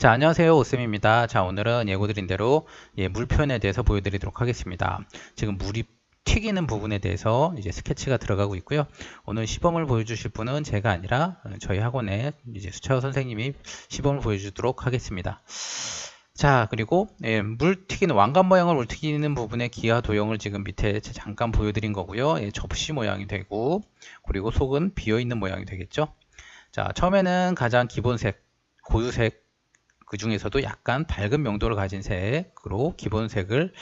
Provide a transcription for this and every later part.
자, 안녕하세요. 오쌤입니다. 자, 오늘은 예고 드린 대로 예, 물 표현에 대해서 보여드리도록 하겠습니다. 지금 물이 튀기는 부분에 대해서 이제 스케치가 들어가고 있고요. 오늘 시범을 보여주실 분은 제가 아니라 저희 학원의 이제 수채화 선생님이 시범을 보여주도록 하겠습니다. 자, 그리고 예, 물 튀기는 왕관 모양을 물 튀기는 부분의 기하 도형을 지금 밑에 잠깐 보여드린 거고요. 예, 접시 모양이 되고 그리고 속은 비어 있는 모양이 되겠죠. 자, 처음에는 가장 기본색 고유색 그 중에서도 약간 밝은 명도를 가진 색으로 기본색을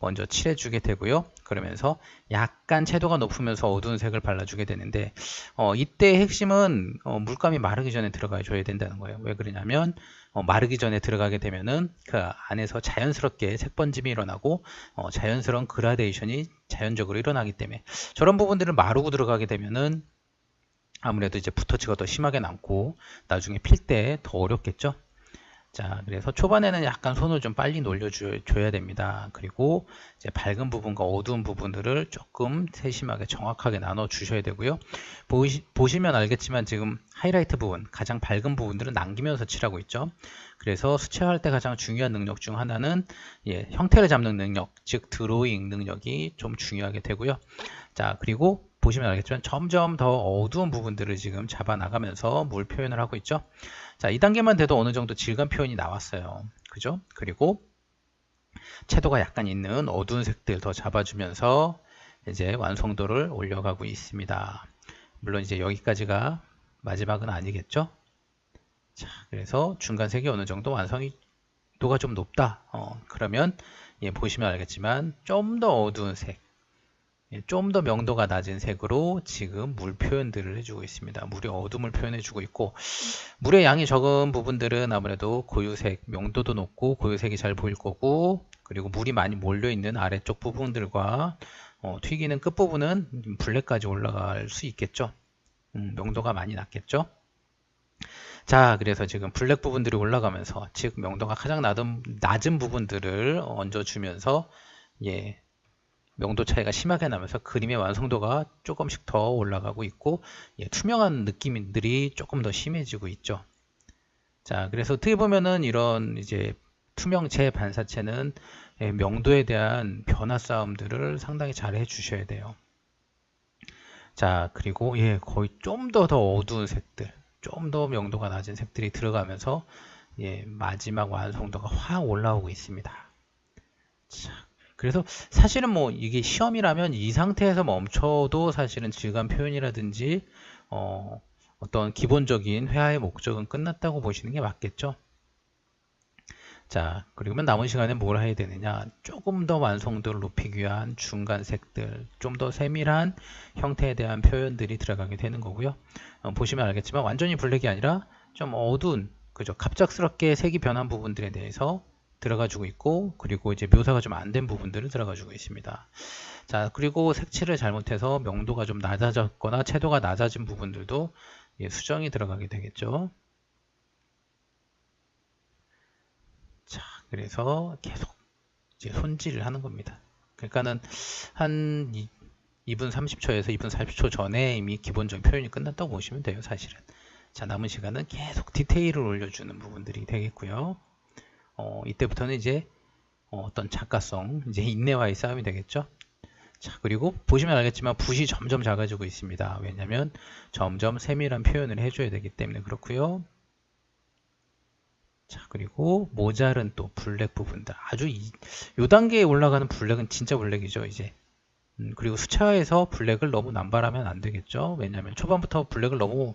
먼저 칠해주게 되고요. 그러면서 약간 채도가 높으면서 어두운 색을 발라주게 되는데 어, 이때 핵심은 어, 물감이 마르기 전에 들어가 줘야 된다는 거예요. 왜 그러냐면 어, 마르기 전에 들어가게 되면은 그 안에서 자연스럽게 색 번짐이 일어나고 어, 자연스러운 그라데이션이 자연적으로 일어나기 때문에 저런 부분들을 마르고 들어가게 되면은 아무래도 이제 붓터치가 더 심하게 남고 나중에 필 때 더 어렵겠죠. 자, 그래서 초반에는 약간 손을 좀 빨리 놀려줘야 됩니다. 그리고 이제 밝은 부분과 어두운 부분들을 조금 세심하게 정확하게 나눠 주셔야 되고요. 보시, 보시면 알겠지만 지금 하이라이트 부분, 가장 밝은 부분들은 남기면서 칠하고 있죠. 그래서 수채화할 때 가장 중요한 능력 중 하나는 예, 형태를 잡는 능력, 즉 드로잉 능력이 좀 중요하게 되고요. 자, 그리고 보시면 알겠지만 점점 더 어두운 부분들을 지금 잡아 나가면서 물 표현을 하고 있죠. 자, 2단계만 돼도 어느 정도 질감 표현이 나왔어요. 그죠? 그리고 채도가 약간 있는 어두운 색들 더 잡아주면서 이제 완성도를 올려가고 있습니다. 물론 이제 여기까지가 마지막은 아니겠죠? 자, 그래서 중간 색이 어느 정도 완성이 도가 좀 높다. 어, 그러면 예, 보시면 알겠지만 좀 더 어두운 색, 예, 좀 더 명도가 낮은 색으로 지금 물 표현들을 해주고 있습니다. 물의 어둠을 표현해주고 있고 물의 양이 적은 부분들은 아무래도 고유색, 명도도 높고 고유색이 잘 보일 거고 그리고 물이 많이 몰려있는 아래쪽 부분들과 어, 튀기는 끝부분은 블랙까지 올라갈 수 있겠죠. 음, 명도가 많이 낮겠죠. 자, 그래서 지금 블랙 부분들이 올라가면서 즉 명도가 가장 낮은, 낮은 부분들을 얹어주면서 예, 명도 차이가 심하게 나면서 그림의 완성도가 조금씩 더 올라가고 있고 예, 투명한 느낌들이 조금 더 심해지고 있죠. 자, 그래서 어떻게 보면은 이런 이제 투명체 반사체는 예, 명도에 대한 변화 싸움들을 상당히 잘 해주셔야 돼요. 자, 그리고 예, 거의 좀 더더 어두운 색들, 좀 더 명도가 낮은 색들이 들어가면서 예, 마지막 완성도가 확 올라오고 있습니다. 자, 그래서 사실은 뭐 이게 시험이라면 이 상태에서 멈춰도 사실은 질감 표현이라든지 어, 어떤 기본적인 회화의 목적은 끝났다고 보시는 게 맞겠죠. 자, 그리고 남은 시간에 뭘 해야 되느냐? 조금 더 완성도를 높이기 위한 중간 색들, 좀 더 세밀한 형태에 대한 표현들이 들어가게 되는 거고요. 어, 보시면 알겠지만 완전히 블랙이 아니라 좀 어두운, 그죠? 갑작스럽게 색이 변한 부분들에 대해서 들어가지고 있고 그리고 이제 묘사가 좀 안 된 부분들을 들어가지고 있습니다. 자 그리고 색칠을 잘못해서 명도가 좀 낮아졌거나 채도가 낮아진 부분들도 예, 수정이 들어가게 되겠죠. 자 그래서 계속 이제 손질을 하는 겁니다. 그러니까는 한 2분 30초에서 2분 40초 전에 이미 기본적인 표현이 끝났다고 보시면 돼요 사실은. 자 남은 시간은 계속 디테일을 올려주는 부분들이 되겠고요. 어, 이때부터는 이제 어, 떤 작가성, 이제 인내와의 싸움이 되겠죠. 자, 그리고 보시면 알겠지만 붓이 점점 작아지고 있습니다. 왜냐하면 점점 세밀한 표현을 해줘야 되기 때문에 그렇고요. 자, 그리고 모자른 또 블랙 부분들. 아주 이, 요 단계에 올라가는 블랙은 진짜 블랙이죠, 이제. 음, 그리고 수차에서 블랙을 너무 남발하면 안 되겠죠. 왜냐하면 초반부터 블랙을 너무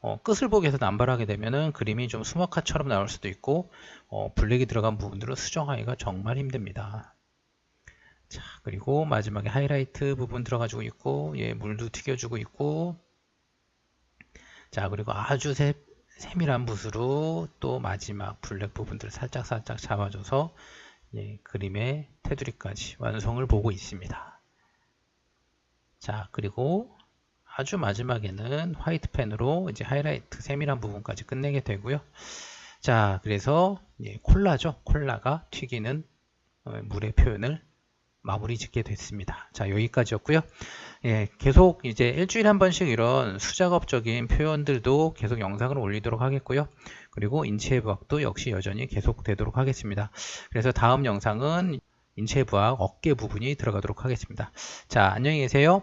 어, 끝을 보기 위해서 남발하게 되면은 그림이 좀 수목화처럼 나올 수도 있고 어, 블랙이 들어간 부분들은 수정하기가 정말 힘듭니다. 자 그리고 마지막에 하이라이트 부분 들어가지고 있고 예, 물도 튀겨주고 있고 자 그리고 아주 세, 세밀한 붓으로 또 마지막 블랙 부분들을 살짝살짝 잡아줘서 예, 그림의 테두리까지 완성을 보고 있습니다. 자 그리고 아주 마지막에는 화이트 펜으로 이제 하이라이트 세밀한 부분까지 끝내게 되고요. 자, 그래서 예, 콜라죠. 콜라가 튀기는 어, 물의 표현을 마무리 짓게 됐습니다. 자, 여기까지였고요. 예, 계속 이제 일주일에 한 번씩 이런 수작업적인 표현들도 계속 영상을 올리도록 하겠고요. 그리고 인체 부학도 역시 여전히 계속되도록 하겠습니다. 그래서 다음 영상은 인체 부학 어깨 부분이 들어가도록 하겠습니다. 자, 안녕히 계세요.